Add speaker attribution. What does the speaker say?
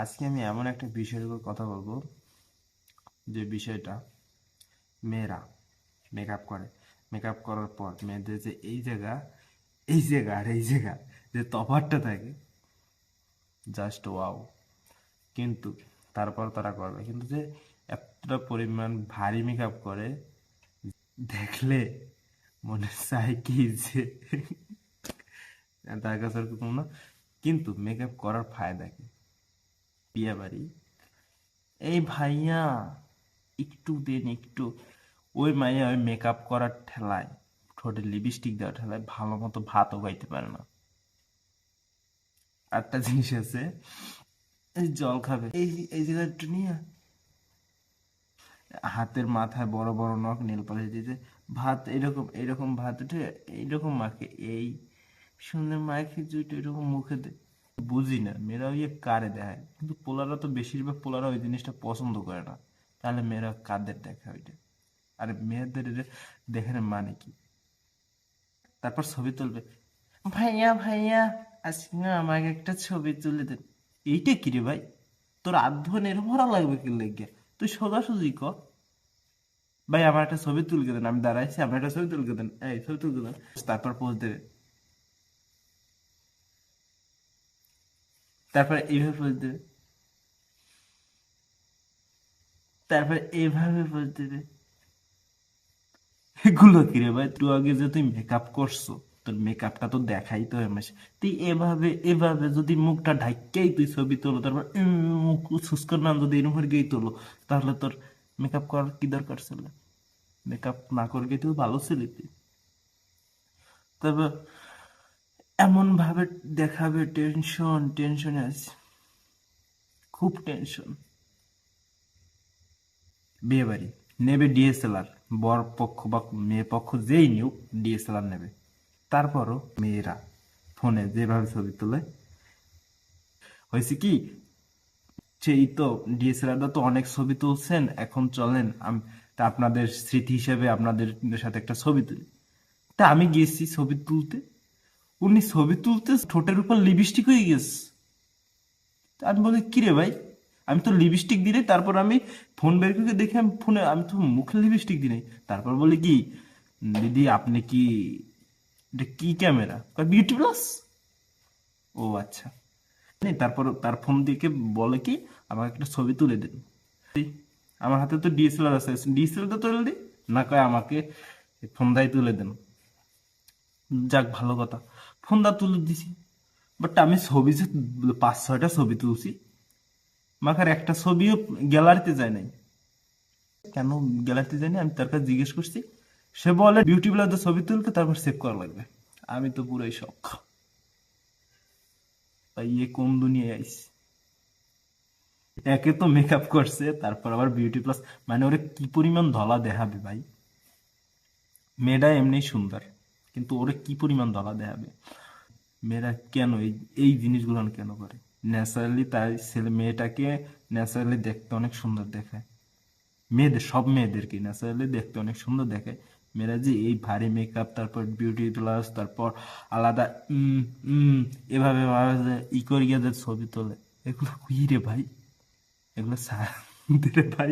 Speaker 1: আজকে আমি এমন একটা বিষয়ের উপর কথা বলব, যে বিষয়টা মেয়েরা মেকআপ করে। মেকআপ করার পর মেয়েদের যে এই জায়গা এই জায়গা আর এই জায়গা যে তফাৎটা থাকে জাস্ট ওয়াও কিন্তু তারপর তারা করবে। কিন্তু যে এতটা পরিমাণ ভারী মেকআপ করে, দেখলে মনে চায় কি যে তার কাছে কোনো না। কিন্তু মেকআপ করার ফায়দা কি? বিয়ে বাড়ি। এই ভাইয়া একটু দেন, একটু। ওই মাইয়া ওই মেকআপ করার ঠেলায়, ঠোঁটে লিপস্টিক দেওয়ার ঠেলায় ভালো মতো ভাতও খাইতে পারে না। আরেকটা জিনিস আছে জল খাবে। এই এই জায়গাটা নিয়ে হাতের মাথায় বড় বড় নখ, নীল পালিশ দিতে ভাত এরকম এরকম ভাত উঠে, এইরকম মাখে, এই সুন্দর মাখে জুইটা এরকম মুখে দে। বুঝি না মেয়েরা ওই কারে দেখায়। কিন্তু পোলারা তো বেশিরভাগ পোলারা ওই জিনিসটা পছন্দ করে না। তাহলে মেয়েরা কাদের দেখায় ওইটা? আর মেয়েদের এটা দেখানোর মানে কি? তারপর ছবি তুলবে। ভাইয়া ভাইয়া, আজকে আমাকে একটা ছবি তুলে দেন। এইটা কি রে ভাই? তোর আধ্য ভরা লাগবে কি লেগে? তুই সোজাসুজি ক। ভাই, আমার একটা ছবি তুলকে দেন, আমি দাঁড়াইছি, আমার একটা ছবি তুলকে দেন। এই, ছবি তুলকে দেন। তারপর পোজ দেবে। তারপরে এইভাবে পোজ দেবে। তারপরে এইভাবে পোজ দেবে। এগুলো কি রে ভাই? তুই আগে যে তুই মেকআপ করছ, তোর মেকআপটা তো দেখাই তো এমাস তুই এভাবে এভাবে যদি মুখটা ঢাকেই তুই ছবি তোলো, তারপর মুখ শুষ্কর নাম যদি এরকম করে গিয়ে তোলো, তাহলে তোর মেকআপ করার কি দরকার ছিল? মেকআপ না করে গিয়ে তুই ভালো ছিলি তুই। তারপর এমন ভাবে দেখাবে টেনশন, টেনশনে আছে। খুব টেনশন। বিয়ে বাড়ি নেবে ডিএসএলআর। বর পক্ষ বা মেয়ে পক্ষ যেই নিউক, ডিএসএলআর নেবে। তারপরও মেয়েরা ফোনে যেভাবে ছবি তোলে। হয়েছে কি, সেই তো ডিএসএলআরটা তো অনেক ছবি তুলছেন, এখন চলেন তা আপনাদের স্মৃতি হিসেবে আপনাদের সাথে একটা ছবি তুলি। তা আমি গেছি ছবি তুলতে। উনি ছবি তুলতে ঠোঁটের উপর লিপস্টিক হয়ে গেছে। আমি বলি কি রে ভাই? আমি তো লিপস্টিক দিলে তারপর আমি ফোন বের করে দেখে, আমি ফোনে আমি তো মুখে লিপস্টিক দিই তারপর বলি, কি? দিদি, আপনি কি, এটা কি ক্যামেরা বিউটি প্লাস ও আচ্ছা। তারপর, তার ফোন দিকে বলে কি, আমাকে একটা ছবি তুলে দিন আমার হাতে তো ডিএসএলআর আছে ডিএসএলআর তো তুলে দিই না কয় আমাকে ফোন দায় তুলে দেন। যাক, ভালো কথা। ফোন দা তুলে দিছি। বাট আমি ছবি যে পাঁচ, ছয়টা ছবি তুলছি, মাখার একটা ছবিও গ্যালারিতে যায় নাই। কেন গ্যালারিতে যায়নি আমি তার কাছে জিজ্ঞেস করছি। সে বলে বিউটি ব্লাদের ছবি তুলতে তারপর সেভ করা লাগবে। আমি তো পুরোই শখ ভাই, এ কোন দুনিয়ায় আইস একে তো মেকআপ করছে, তারপর আবার বিউটি প্লাস মানে ওরে কি পরিমাণ ধলা দেখাবে ভাই। মেয়েটা এমনি সুন্দর। কিন্তু ওরে কি পরিমাণ ধলা দেখাবে মেয়েরা কেন এই এই জিনিসগুলো কেন করে? ন্যাচারালি তাই ছেলে মেয়েটাকে ন্যাচারালি দেখতে অনেক সুন্দর দেখায়। মেয়েদের, সব মেয়েদেরকে ন্যাচারালি দেখতে অনেক সুন্দর দেখায়। মেয়েরা যে এই ভারী মেকআপ তারপর বিউটি প্লাস তারপর আলাদা এভাবে ই করিয়া যে ছবি তোলে। এগুলো কি রে ভাই? এগুলো সা রে ভাই।